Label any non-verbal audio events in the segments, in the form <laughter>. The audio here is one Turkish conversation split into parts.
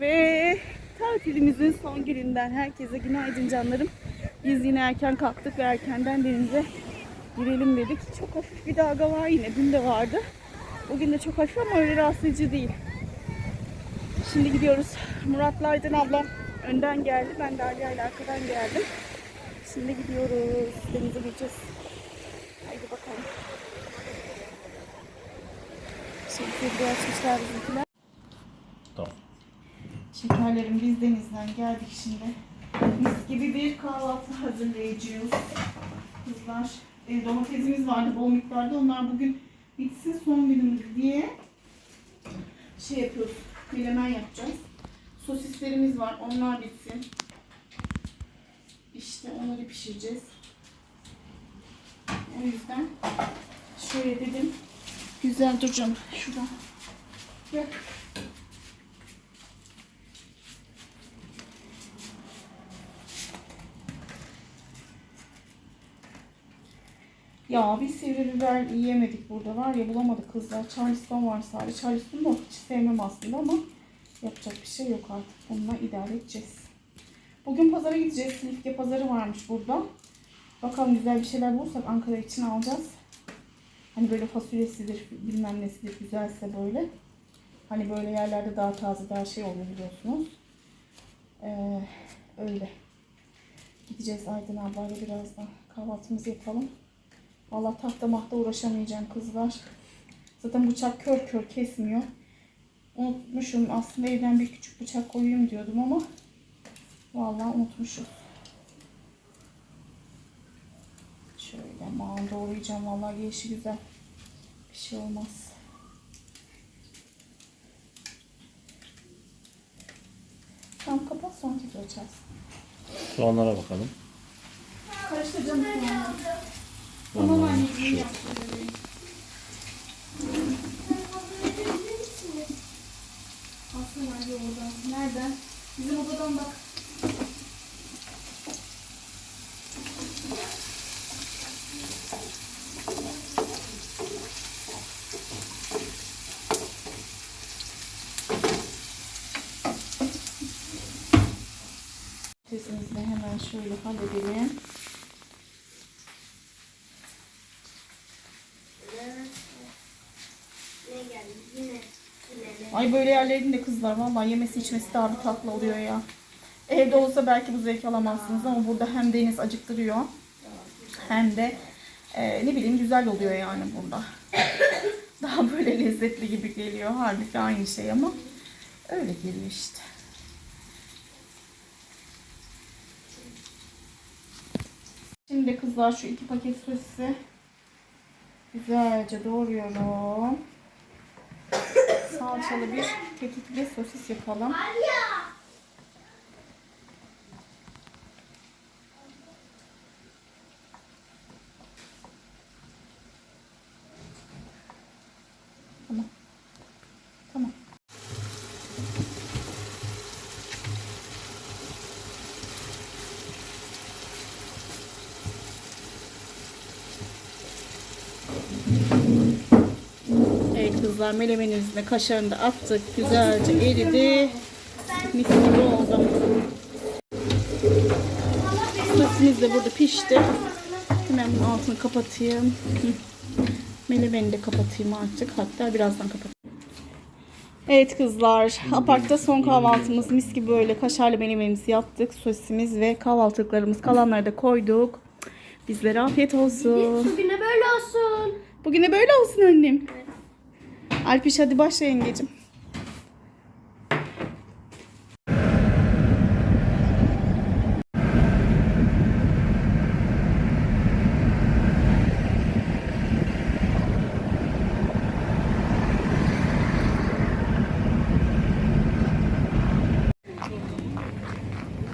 Ve tatilimizin son gününden herkese günaydın canlarım. Biz yine erken kalktık ve erkenden denize girelim dedik. Çok hafif bir dalga var yine. Dün de vardı. Bugün de çok hafif ama öyle rahatsız edici değil. Şimdi gidiyoruz. Murat'la Aydın ablam önden geldi. Ben de Aliye ile arkadan geldim. Şimdi gidiyoruz. Denize gireceğiz. Haydi bakalım. Şimdi bir açmışlar bizimkiler. Şekerlerim biz denizden geldik şimdi. Mis gibi bir kahvaltı hazırlayacağız. Kızlar e, domatesimiz vardı bol miktarda. Onlar bugün bitsin son günümüz diye şey yapıyoruz. Menemen yapacağız. Sosislerimiz var. Onlar bitsin. İşte onları pişireceğiz. O yüzden şöyle dedim. Güzel dur canım. Şuradan. Gel. Ya bir sivri biber yiyemedik burada var ya bulamadık kızlar. Charleston var sadece. Charleston da hiç sevmem aslında ama yapacak bir şey yok artık. Bununla idare edeceğiz. Bugün pazara gideceğiz. Silifke pazarı varmış burada. Bakalım güzel bir şeyler bulursak Ankara için alacağız. Hani böyle fasulyesidir, bilmem nesidir güzelse böyle. Hani böyle yerlerde daha taze, daha şey oluyor biliyorsunuz. Ee, öyle. Gideceğiz Aydın ablayla birazdan. Kahvaltımızı yapalım. Valla tahta mahta uğraşamayacağım kızlar. Zaten bıçak kör kör kesmiyor. Unutmuşum. Aslında evden bir küçük bıçak koyayım diyordum ama vallahi unutmuşum. Şöyle aman doğrayacağım. Vallahi gelişi güzel. Bir şey olmaz. Tamam kapat sonra tekrar açarsın. Soğanlara bakalım. Karıştıracağım sonra. Tamam, şey. anneciğim. Aslında? Nereden? Bizim odadan bak. De hemen şöyle halledelim. Ne geldi? Yine yine. Ay böyle yerlerin de kızlar vallahi yemesi içmesi bir tatlı oluyor ya. Evde olsa belki bu zevk alamazsınız ama burada hem deniz acıktırıyor hem de e, ne bileyim güzel oluyor yani burada. <laughs> Daha böyle lezzetli gibi geliyor. Halbuki aynı şey ama öyle geliyor işte. Şimdi kızlar şu iki paket sosisi güzelce doğruyorum. Salçalı bir kekikli sosis yapalım. Tamam. Tamam. Evet kızlar melemenimizin de kaşarını da attık. Güzelce eridi. Mis gibi oldu. Sosimiz de burada pişti. Hemen bunun altını kapatayım. Melemeni de kapatayım artık. Hatta birazdan kapatayım. Evet kızlar, apartta son kahvaltımız mis gibi böyle kaşarlı menemenimizi yaptık. Sosisimiz ve kahvaltılıklarımız kalanları da koyduk. Bizlere afiyet olsun. Bugüne böyle olsun. Bugün de böyle olsun annem. Alpiş hadi başla yengecim.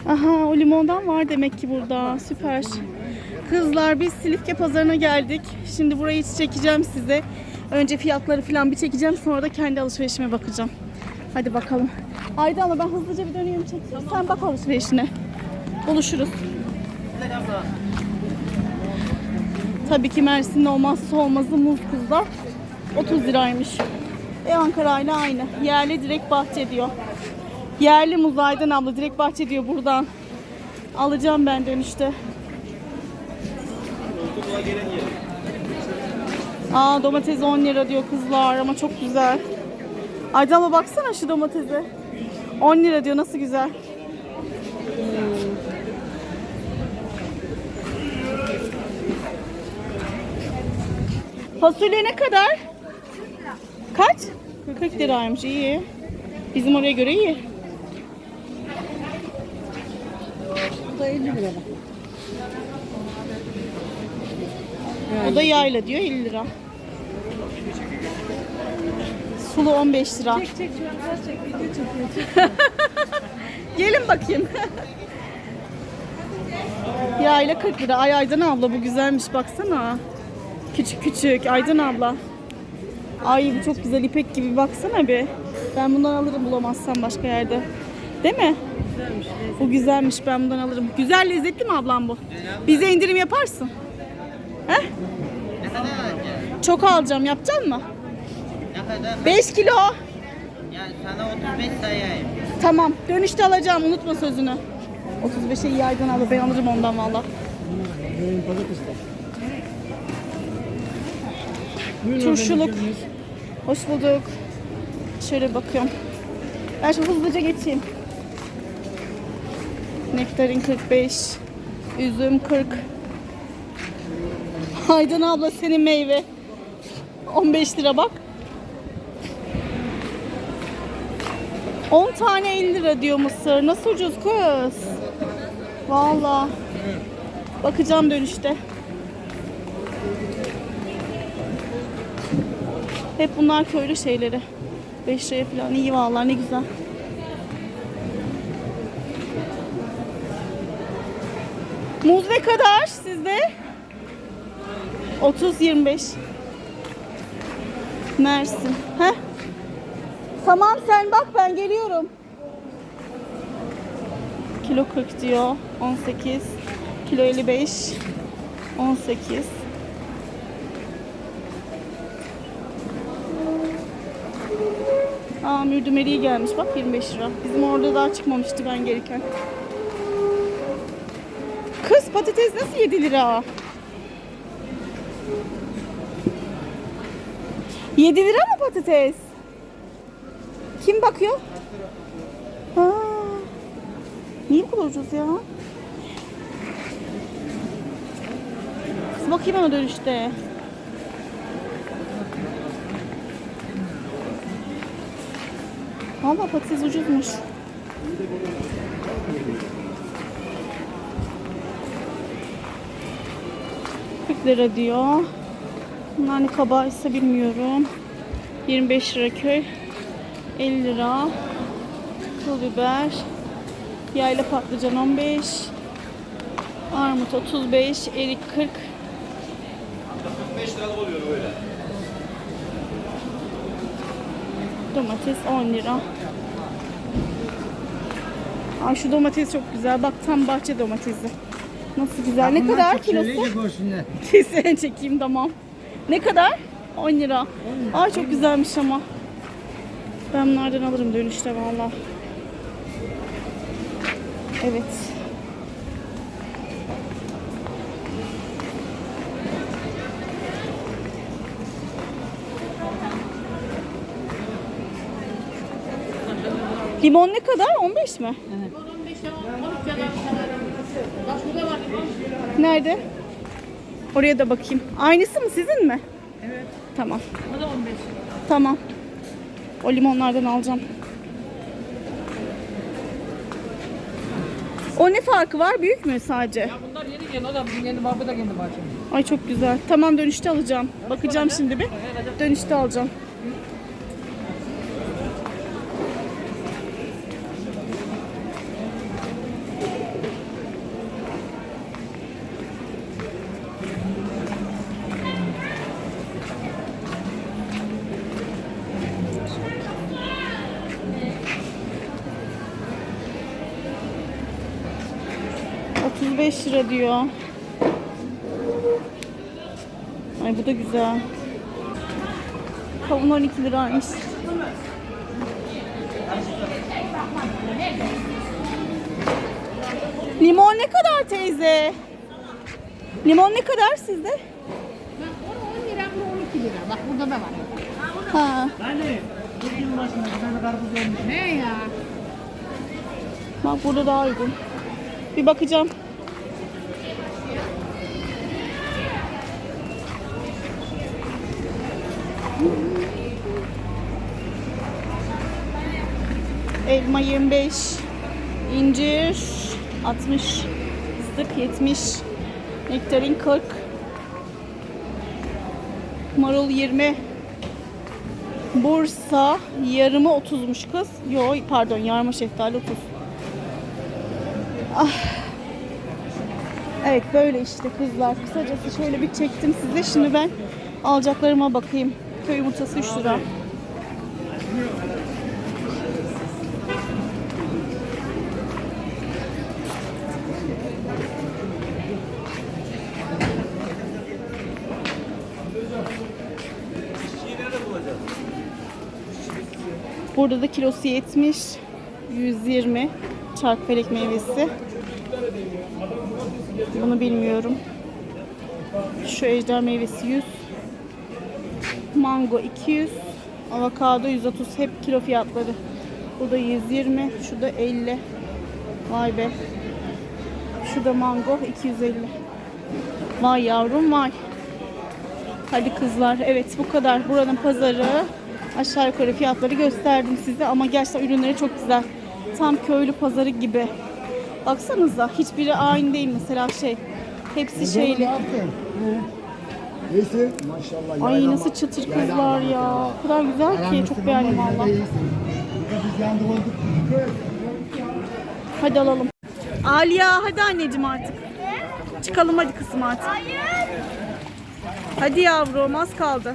Aha o limondan var demek ki burada. Süper. Kızlar biz Silifke pazarına geldik. Şimdi burayı çekeceğim size. Önce fiyatları falan bir çekeceğim. Sonra da kendi alışverişime bakacağım. Hadi bakalım. Haydi ama ben hızlıca bir döneyim çekeyim. Sen bak alışverişine. Buluşuruz. Tabii ki Mersin'in olmazsa olmazı muz kızlar. 30 liraymış. E Ankara ile aynı. Yerli direkt bahçe diyor. Yerli muz Aydan abla direkt bahçe diyor buradan. Alacağım ben dönüşte. Aa domates 10 lira diyor kızlar ama çok güzel. Aydan abla baksana şu domatese. 10 lira diyor nasıl güzel. Fasulye ne kadar? Kaç? 40 liraymış iyi. Bizim oraya göre iyi. Bu da 50 lira. O da yayla diyor 50 lira. Sulu 15 lira. Çek çek şu an biraz çek video çekiyor. <laughs> Gelin bakayım. Yayla 40 lira. Ay Aydan abla bu güzelmiş baksana. Küçük küçük Aydan abla. Ay bu çok güzel ipek gibi baksana bir. Ben bundan alırım bulamazsam başka yerde. Değil mi? Güzelmiş. Bu güzelmiş ben bundan alırım. Güzel lezzetli mi ablam bu? Bize indirim yaparsın. He? Çok alacağım yapacak mı? Ne kadar? 5 kilo. Yani sana 35 sayayım. Tamam. Dönüşte alacağım. Unutma sözünü. 35'e iyi aydan abla. Ben alırım ondan valla. Turşuluk. Hoş bulduk. Şöyle bakıyorum. Ben şu hızlıca geçeyim. Nektarin 45. Üzüm 40. <laughs> Aydan abla senin meyve. 15 lira bak. 10 tane 50 lira diyor mısır. Nasıl ucuz kız? Valla. Bakacağım dönüşte. Hep bunlar köylü şeyleri. 5 liraya falan iyi vallahi ne güzel. Muz ne kadar sizde? 30 25. Mersin. Heh. Tamam sen bak ben geliyorum. Kilo 40 diyor. 18. Kilo 55. 18. Aa mürdümeriye gelmiş. Bak 25 lira. Bizim orada daha çıkmamıştı ben gelirken. Kız patates nasıl 7 lira? 7 lira mı patates? Kim bakıyor? Ha. Niye bu kadar ucuz ya? Kız bakayım ona dönüşte. Valla patates ucuzmuş. ...40 lira diyor. Bunlar ne kabaysa bilmiyorum. 25 lira köy. 50 lira. Pul biber. Yayla patlıcan 15. Armut 35. Erik 40. 5 lira oluyor öyle. Domates 10 lira. Ay şu domates çok güzel. Bak tam bahçe domatesi. Nasıl güzel. Ne kadar kilosu? <laughs> Kesin çekeyim tamam. Ne kadar? 10 lira. Ay çok güzelmiş ama. Ben bunlardan alırım dönüşte valla. Evet. Limon ne kadar? 15 mi? Nerede? Oraya da bakayım. Aynısı mı sizin mi? Evet. Tamam. O da 15. Tamam. O limonlardan alacağım. O ne farkı var? Büyük mü sadece? Ya bunlar yeni gelen o da bizim yeni babı da kendi bahçemiz. Ay çok güzel. Tamam dönüşte alacağım. Bakacağım şimdi bir. Dönüşte alacağım. Lira diyor. Ay bu da güzel. Kavun 12 liraymış. Limon ne kadar teyze? Limon ne kadar sizde? Bak o 10 lira, bu 12 lira. Bak burada da var. Ha. Anne, bu yıl başında bir tane karpuz olmuş. Ne ya? Bak burada daha uygun. Bir bakacağım. Elma 25, incir 60, fıstık 70, nektarin 40, marul 20, Bursa yarımı 30'muş kız. Yo pardon yarma şeftali 30. Ah. Evet böyle işte kızlar. Kısacası şöyle bir çektim size. Şimdi ben alacaklarıma bakayım. Köy yumurtası 3 lira. Burada da kilosu 70, 120 çarkfelek meyvesi. Bunu bilmiyorum. Şu ejder meyvesi 100. Mango 200. Avokado 130. Hep kilo fiyatları. Bu da 120. Şu da 50. Vay be. Şu da mango 250. Vay yavrum vay. Hadi kızlar. Evet bu kadar. Buranın pazarı. Aşağı yukarı fiyatları gösterdim size ama gerçekten ürünleri çok güzel. Tam köylü pazarı gibi. Baksanıza hiçbiri aynı değil mesela şey. Hepsi şeyli. Neyse maşallah. Ay yaylama- nasıl çıtır kızlar ya. O kadar güzel ki çok beğendim valla. Hadi alalım. Aliya hadi anneciğim artık. Çıkalım hadi kızım artık. Hadi yavrum az kaldı.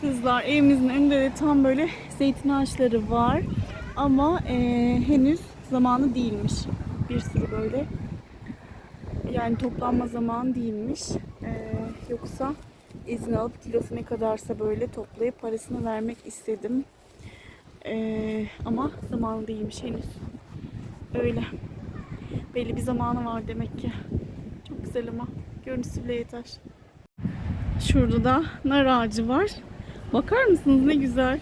Kızlar evimizin önünde de tam böyle zeytin ağaçları var. Ama eee, henüz zamanı değilmiş. Bir sürü böyle. Yani toplanma zamanı değilmiş. Eee, yoksa izin alıp kilosu ne kadarsa böyle toplayıp parasını vermek istedim. Eee, ama zamanı değilmiş henüz. Öyle. Belli bir zamanı var demek ki. Çok güzel ama. Görüntüsü bile yeter. Şurada da nar ağacı var. Bakar mısınız ne güzel.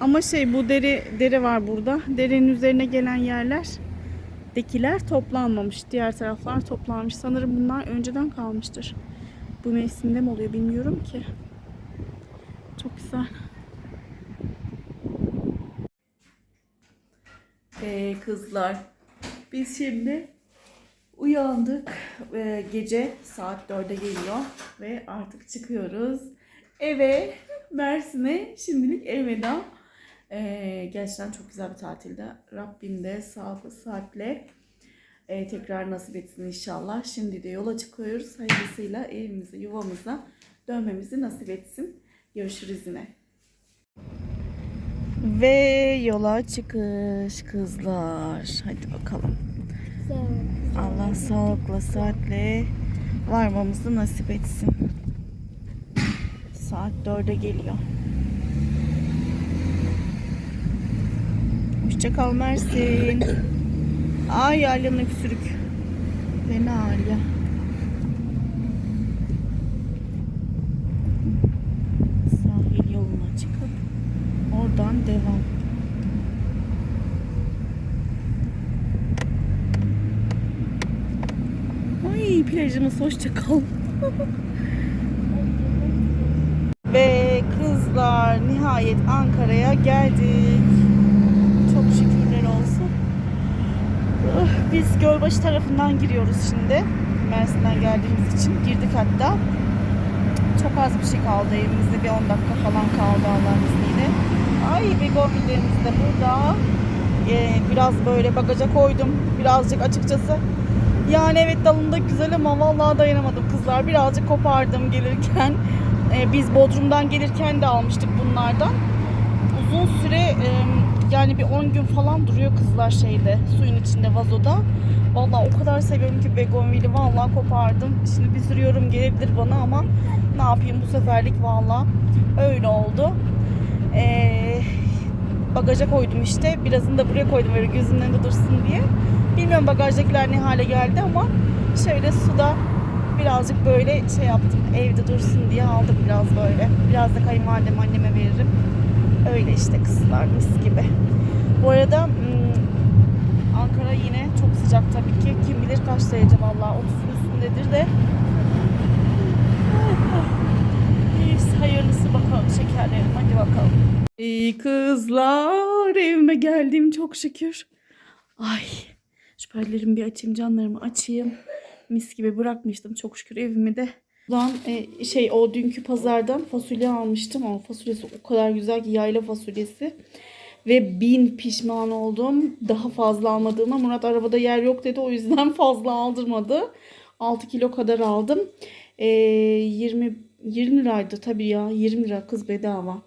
Ama şey bu dere dere var burada. Derenin üzerine gelen yerler dekiler toplanmamış. Diğer taraflar toplanmış. Sanırım bunlar önceden kalmıştır. Bu mevsimde mi oluyor bilmiyorum ki. Çok güzel. Ee, kızlar biz şimdi uyandık Ee, gece saat 4'e geliyor ve artık çıkıyoruz eve Mersin'e şimdilik elveda. Ee, gerçekten çok güzel bir tatilde. Rabbim de sağlıklı saatle e, tekrar nasip etsin inşallah. Şimdi de yola çıkıyoruz. Hayırlısıyla evimize yuvamıza dönmemizi nasip etsin. Görüşürüz yine. Ve yola çıkış kızlar. Hadi bakalım. Allah sağlıkla saatle varmamızı nasip etsin. Saat 4'e geliyor. Hoşça kal Mersin. <clears throat> Ay Alya'nın öksürük. Fena Alya. Sahil yoluna çıkıp oradan devam. Ay plajımız hoşça kal. <laughs> Ve kızlar nihayet Ankara'ya geldik. Çok şükürler olsun. Biz Gölbaşı tarafından giriyoruz şimdi. Mersin'den geldiğimiz için girdik hatta. Çok az bir şey kaldı evimizde. Bir 10 dakika falan kaldı Allah'ın izniyle. Ay begonvillerimiz de burada. Ee, biraz böyle bagaja koydum. Birazcık açıkçası yani evet dalında güzel ama vallahi dayanamadım kızlar. Birazcık kopardım gelirken. Ee, biz Bodrum'dan gelirken de almıştık bunlardan. Uzun süre e, yani bir 10 gün falan duruyor kızlar şeyde suyun içinde vazoda. Vallahi o kadar seviyorum ki begonvili vallahi kopardım. Şimdi bir sürü yorum gelebilir bana ama ne yapayım bu seferlik vallahi öyle oldu. Ee, bagaja koydum işte. Birazını da buraya koydum böyle gözümün önünde dursun diye. Bilmiyorum bagajdakiler ne hale geldi ama şöyle suda birazcık böyle şey yaptım. Evde dursun diye aldım biraz böyle. Biraz da kayınvalidem anneme veririm. Öyle işte kızlar mis gibi. Bu arada hmm, Ankara yine çok sıcak tabii ki. Kim bilir kaç derece vallahi 30'un üstündedir de. Neyse hayırlısı bakalım şekerlerim hadi bakalım. İyi kızlar evime geldim çok şükür. Ay şu perdelerimi bir açayım canlarımı açayım. Mis gibi bırakmıştım çok şükür evimi de. Buradan e, şey o dünkü pazardan fasulye almıştım ama fasulyesi o kadar güzel ki yayla fasulyesi. Ve bin pişman oldum. Daha fazla almadığıma. Murat arabada yer yok dedi. O yüzden <laughs> fazla aldırmadı. 6 kilo kadar aldım. Ee, 20 20 liraydı tabii ya. 20 lira kız bedava.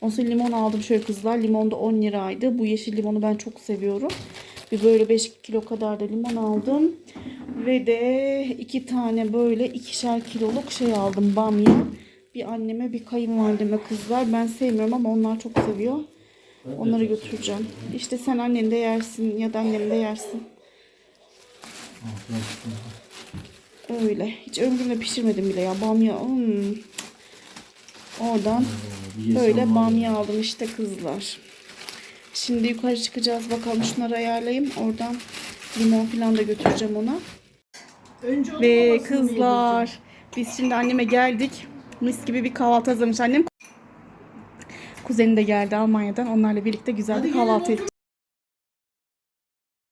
Ondan sonra limon aldım şöyle kızlar. Limon da 10 liraydı. Bu yeşil limonu ben çok seviyorum. Bir böyle 5 kilo kadar da limon aldım. Ve de iki tane böyle ikişer kiloluk şey aldım bamya. Bir anneme bir kayınvalideme kızlar. Ben sevmiyorum ama onlar çok seviyor. Onları götüreceğim. İşte sen annen de yersin ya da annem de yersin. Öyle. Hiç ömrümde pişirmedim bile ya. Bamya. hmm. Oradan böyle bamya aldım işte kızlar. Şimdi yukarı çıkacağız. Bakalım şunları ayarlayayım. Oradan limon falan da götüreceğim ona. Önce onun Ve babasını kızlar biz şimdi anneme geldik. Mis gibi bir kahvaltı hazırlamış annem. Kuzeni de geldi Almanya'dan. Onlarla birlikte güzel bir kahvaltı ettik.